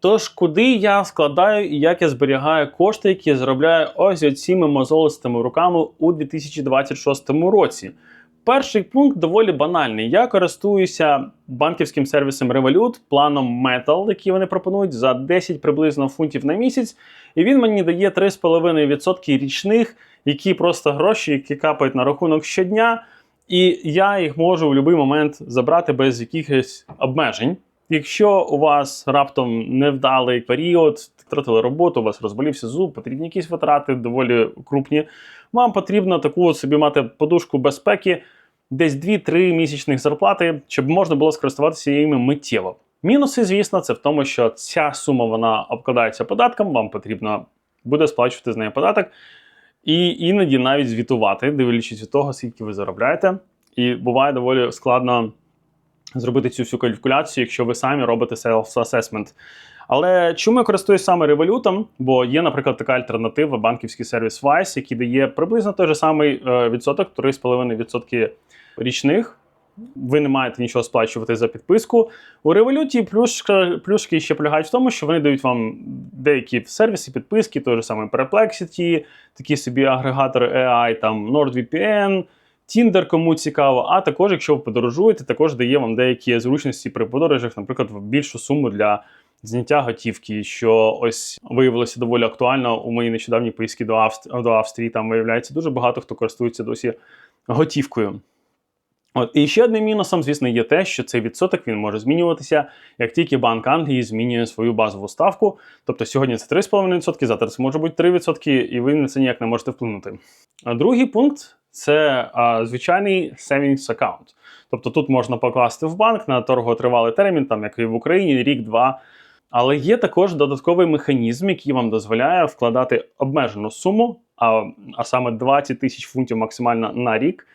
Тож, куди я складаю і як я зберігаю кошти, які я заробляю ось цими мозолистими руками у 2026 році? Перший пункт доволі банальний. Я користуюся банківським сервісом Revolut, планом Metal, який вони пропонують за 10 приблизно фунтів на місяць, і він мені дає 3,5% річних, які просто гроші, які капають на рахунок щодня, і я їх можу в будь-який момент забрати без якихось обмежень. Якщо у вас раптом невдалий період, втратили роботу, у вас розболівся зуб, потрібні якісь витрати доволі крупні. Вам потрібно таку собі мати подушку безпеки, десь 2-3 місячних зарплати, щоб можна було скористуватися їми миттєво. Мінуси, звісно, це в тому, що ця сума вона обкладається податком, вам потрібно буде сплачувати з неї податок, і іноді навіть звітувати, дивлячись від того, скільки ви заробляєте. І буває доволі складно зробити цю всю калькуляцію, якщо ви самі робите self-assessment. Але чому я користуюсь саме револютом? Бо є, наприклад, така альтернатива, банківський сервіс Vice, який дає приблизно той же самий е, відсоток, 3,5% річних. Ви не маєте нічого сплачувати за підписку. У революті плюшка, плюшки ще полягають в тому, що вони дають вам деякі сервіси, підписки, той же самий Perplexity, такі собі агрегатори AI, там NordVPN, Tinder, кому цікаво. А також, якщо ви подорожуєте, також дає вам деякі зручності при подорожах, наприклад, в більшу суму для зняття готівки, що ось виявилося доволі актуально у моїй нещодавній поїздці до, Авст... до Австрії. Там виявляється дуже багато хто користується досі готівкою. От і ще одним мінусом, звісно, є те, що цей відсоток він може змінюватися, як тільки Банк Англії змінює свою базову ставку. Тобто сьогодні це 3,5%, завтра це може бути 3%, і ви на це ніяк не можете вплинути. А другий пункт це а, звичайний savings account. Тобто тут можна покласти в банк на торготривалий термін, там як і в Україні, рік-два. Але є також додатковий механізм, який вам дозволяє вкладати обмежену суму, а, а саме 20 тисяч фунтів максимально на рік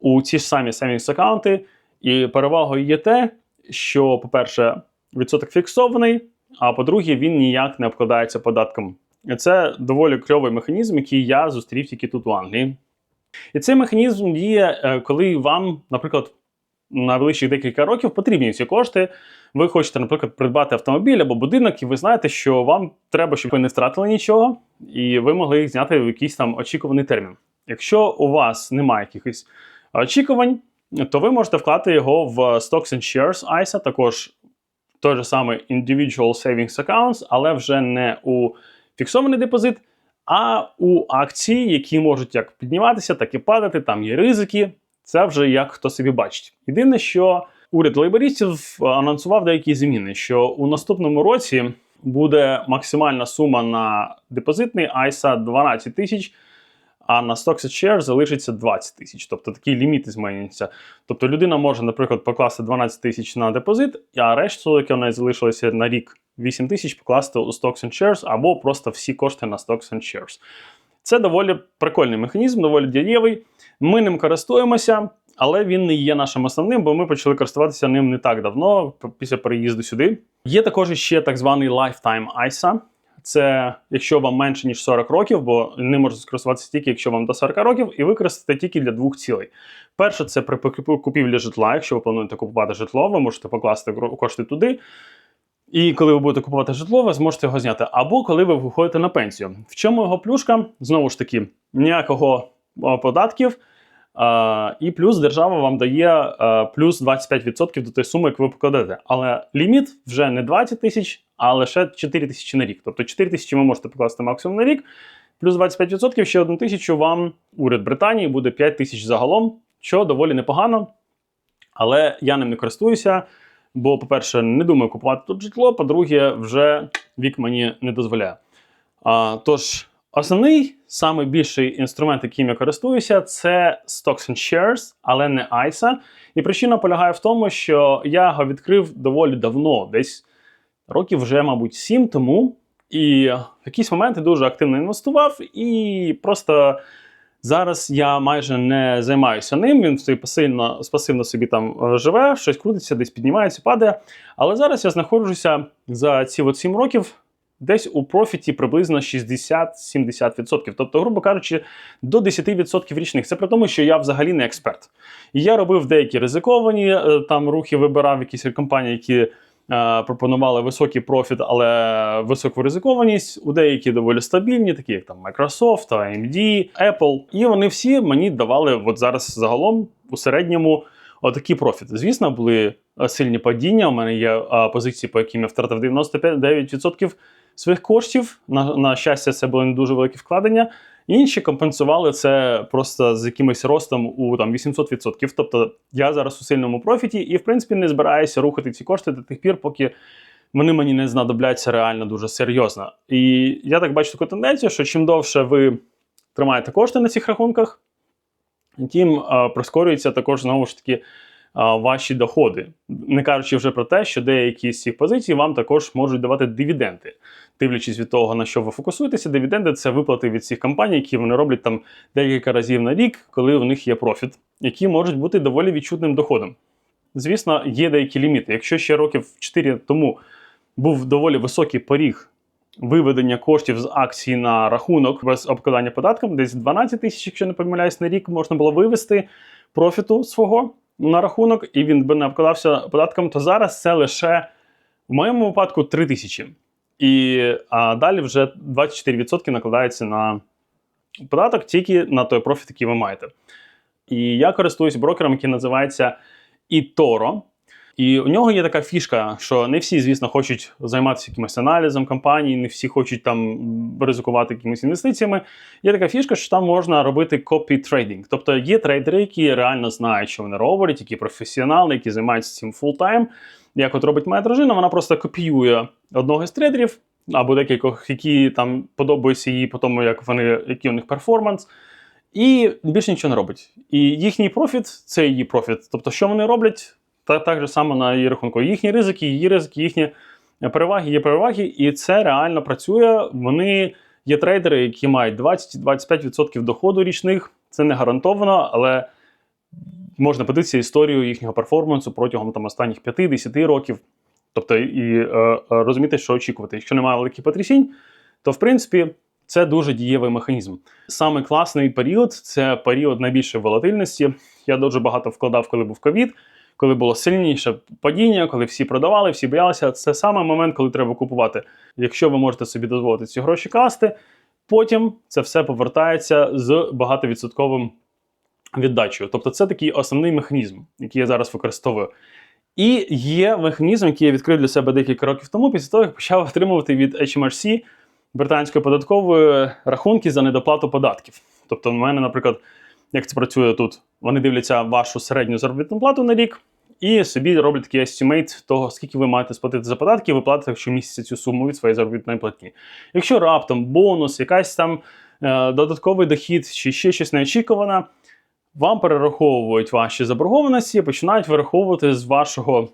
у ці ж самі savings аккаунти. І перевагою є те, що, по-перше, відсоток фіксований, а по-друге, він ніяк не обкладається податком. Це доволі кльовий механізм, який я зустрів тільки тут у Англії. І цей механізм діє, е, коли вам, наприклад, на найближчих декілька років потрібні ці кошти. Ви хочете, наприклад, придбати автомобіль або будинок, і ви знаєте, що вам треба, щоб ви не втратили нічого, і ви могли їх зняти в якийсь там очікуваний термін. Якщо у вас немає якихось очікувань, то ви можете вкласти його в Stocks and Shares ISA, також той же самий Individual Savings Accounts, але вже не у фіксований депозит, а у акції, які можуть як підніматися, так і падати. Там є ризики. Це вже як хто собі бачить. Єдине, що уряд лейбористів анонсував деякі зміни, що у наступному році буде максимальна сума на депозитний ISA 12 тисяч, а на Stocks and Shares залишиться 20 тисяч. Тобто такі ліміти змінюються. Тобто людина може, наприклад, покласти 12 тисяч на депозит, а решту, яке в неї залишилося на рік 8 тисяч, покласти у Stocks and Shares або просто всі кошти на Stocks and Shares. Це доволі прикольний механізм, доволі дієвий. Ми ним користуємося, але він не є нашим основним, бо ми почали користуватися ним не так давно, після переїзду сюди. Є також ще так званий Lifetime ISA. Це якщо вам менше ніж 40 років, бо не можна скористуватися тільки, якщо вам до 40 років, і використати тільки для двох цілей. Перше, це при купівлі житла. Якщо ви плануєте купувати житло, ви можете покласти кошти туди. І коли ви будете купувати житло, ви зможете його зняти. Або коли ви виходите на пенсію. В чому його плюшка? Знову ж таки, ніякого податків. А, і плюс держава вам дає а, плюс 25% до тієї суми, яку ви покладете. Але ліміт вже не 20 тисяч, а лише 4 тисячі на рік. Тобто 4 тисячі ви можете покласти максимум на рік, плюс 25% ще одну тисячу вам уряд Британії буде 5 тисяч загалом, що доволі непогано. Але я ним не користуюся. Бо, по-перше, не думаю купувати тут житло, по-друге, вже вік мені не дозволяє. А, Тож, основний, самий більший інструмент, яким я користуюся, це Stocks and Shares, але не ISA. І причина полягає в тому, що я його відкрив доволі давно, десь років вже, мабуть, 7 тому. І в якісь моменти дуже активно інвестував і просто. Зараз я майже не займаюся ним. Він собі пасивно, пасивно собі там е, живе, щось крутиться, десь піднімається, падає. Але зараз я знаходжуся за ці от 7 років десь у профіті приблизно 60-70%. Тобто, грубо кажучи, до 10% річних. Це при тому, що я взагалі не експерт. І я робив деякі ризиковані е, там рухи, вибирав якісь компанії, які пропонували високий профіт, але високу ризикованість. У деякі доволі стабільні, такі як там Microsoft, AMD, Apple. І вони всі мені давали от зараз загалом у середньому отакий профіт. Звісно, були е, сильні падіння. У мене є е, позиції, по яким я втратив 99% своїх коштів. На, на щастя, це були не дуже великі вкладення. Інші компенсували це просто з якимось ростом у там 800%. Тобто я зараз у сильному профіті і, в принципі, не збираюся рухати ці кошти до тих пір, поки вони мені не знадобляться реально дуже серйозно. І я так бачу таку тенденцію, що чим довше ви тримаєте кошти на цих рахунках, тим а, прискорюється також знову ж таки ваші доходи. Не кажучи вже про те, що деякі з цих позицій вам також можуть давати дивіденди. Дивлячись від того, на що ви фокусуєтеся, дивіденди це виплати від цих компаній, які вони роблять там декілька разів на рік, коли у них є профіт, які можуть бути доволі відчутним доходом. Звісно, є деякі ліміти. Якщо ще років 4 тому був доволі високий поріг виведення коштів з акцій на рахунок без обкладання податком, десь 12 тисяч, якщо не помиляюсь, на рік можна було вивести профіту свого на рахунок, і він би не обкладався податком, то зараз це лише в моєму випадку 3 тисячі. І а далі вже 24% накладається на податок тільки на той профіт, який ви маєте. І я користуюсь брокером, який називається eToro. І у нього є така фішка, що не всі, звісно, хочуть займатися якимось аналізом компанії, не всі хочуть там ризикувати якимись інвестиціями. Є така фішка, що там можна робити копі трейдинг. Тобто є трейдери, які реально знають, що вони роблять, які професіонали, які займаються цим фултайм. Як от робить моя дружина, вона просто копіює одного з трейдерів або декількох, які там подобаються їй по тому, як вони, який у них перформанс. І більше нічого не робить. І їхній профіт це її профіт. Тобто, що вони роблять, та так же само на її рахунку. Їхні ризики, її ризики, їхні переваги, є переваги, і це реально працює. Вони є трейдери, які мають 20-25% доходу річних. Це не гарантовано, але можна подивитися історію їхнього перформансу протягом там останніх 5-10 років. Тобто, і е, е, розуміти, що очікувати. Якщо немає великих потрясінь, то в принципі. Це дуже дієвий механізм. Саме класний період це період найбільшої волатильності. Я дуже багато вкладав, коли був ковід, коли було сильніше падіння, коли всі продавали, всі боялися. Це саме момент, коли треба купувати. Якщо ви можете собі дозволити ці гроші класти, потім це все повертається з багатовідсотковим віддачею. Тобто, це такий основний механізм, який я зараз використовую. І є механізм, який я відкрив для себе декілька років тому, після того, як почав отримувати від HMRC британської податкової рахунки за недоплату податків. Тобто, в мене, наприклад, як це працює тут, вони дивляться вашу середню заробітну плату на рік і собі роблять такий естімейт того, скільки ви маєте сплатити за податки, і ви платите щомісяця цю суму від своєї заробітної платні. Якщо раптом бонус, якась там е, додатковий дохід чи ще щось неочікуване, вам перераховують ваші заборгованості і починають вираховувати з вашого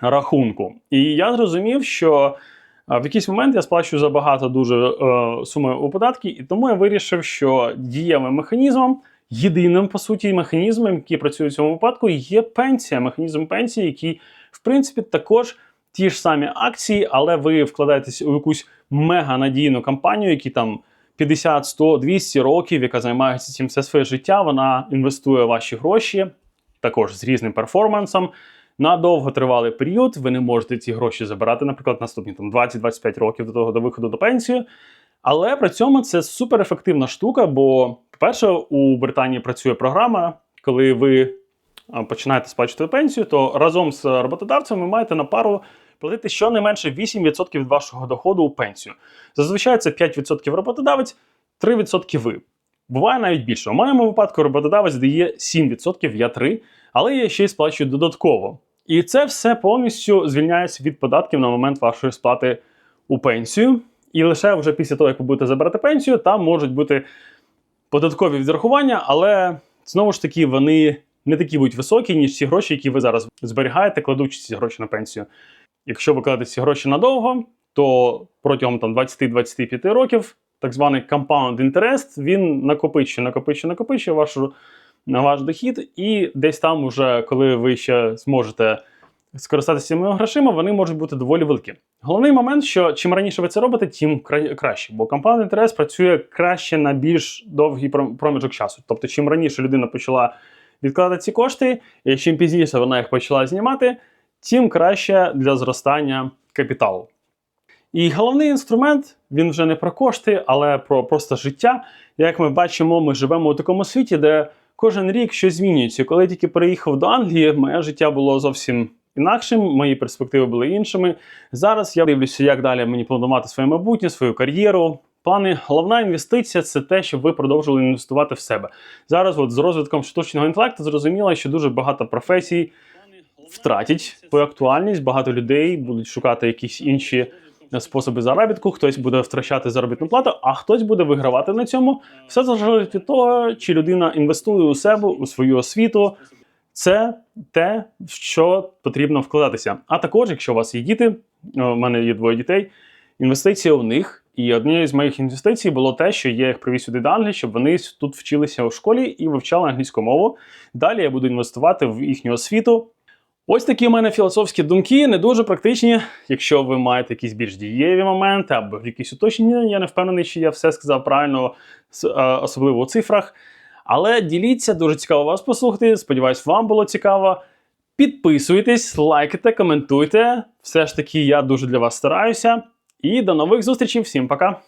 рахунку. І я зрозумів, що в якийсь момент я сплачую забагато дуже е, суми у податки, і тому я вирішив, що дієвим механізмом, єдиним по суті механізмом, який працює в цьому випадку, є пенсія. Механізм пенсії, який, в принципі, також ті ж самі акції, але ви вкладаєтесь у якусь мега надійну компанію, які там 50, 100, 200 років, яка займається цим все своє життя. Вона інвестує ваші гроші, також з різним перформансом. На довготривалий період ви не можете ці гроші забирати, наприклад, наступні там 20-25 років до того до виходу до пенсії. Але при цьому це суперефективна штука, бо, по-перше, у Британії працює програма, коли ви починаєте сплачувати пенсію, то разом з роботодавцем ви маєте на пару платити щонайменше 8% від вашого доходу у пенсію. Зазвичай це 5% роботодавець, 3% ви. Буває навіть більше. У моєму випадку роботодавець дає 7%, я 3%, але я ще й сплачую додатково. І це все повністю звільняється від податків на момент вашої сплати у пенсію. І лише вже після того, як ви будете забирати пенсію, там можуть бути податкові відрахування, але знову ж таки вони не такі будуть високі, ніж ці гроші, які ви зараз зберігаєте, кладучи ці гроші на пенсію. Якщо ви кладете ці гроші надовго, то протягом 20-25 років так званий compound interest, він накопичує, накопичує, накопичує вашу на ваш дохід, і десь там, уже, коли ви ще зможете скористатися цими грошима, вони можуть бути доволі великі. Головний момент, що чим раніше ви це робите, тим краще, бо компанія інтерес працює краще на більш довгий проміжок часу. Тобто, чим раніше людина почала відкладати ці кошти, і чим пізніше вона їх почала знімати, тим краще для зростання капіталу. І головний інструмент він вже не про кошти, але про просто життя. Як ми бачимо, ми живемо у такому світі, де кожен рік щось змінюється. Коли я тільки переїхав до Англії, моє життя було зовсім інакшим, мої перспективи були іншими. Зараз я дивлюся, як далі мені планувати своє майбутнє, свою кар'єру. Плани, головна інвестиція це те, щоб ви продовжували інвестувати в себе. Зараз, от з розвитком штучного інтелекту, зрозуміло, що дуже багато професій втратять свою актуальність. Багато людей будуть шукати якісь інші способи заробітку. Хтось буде втрачати заробітну плату, а хтось буде вигравати на цьому. Все залежить від того, чи людина інвестує у себе, у свою освіту. Це те, в що потрібно вкладатися. А також, якщо у вас є діти, у мене є двоє дітей, інвестиція у них. І однією з моїх інвестицій було те, що я їх привіз сюди до Англії, щоб вони тут вчилися у школі і вивчали англійську мову. Далі я буду інвестувати в їхню освіту. Ось такі у мене філософські думки, не дуже практичні. Якщо ви маєте якісь більш дієві моменти або якісь уточнення, я не впевнений, що я все сказав правильно, е, особливо у цифрах. Але діліться, дуже цікаво вас послухати. Сподіваюсь, вам було цікаво. Підписуйтесь, лайкайте, коментуйте. Все ж таки, я дуже для вас стараюся. І до нових зустрічей. Всім пока!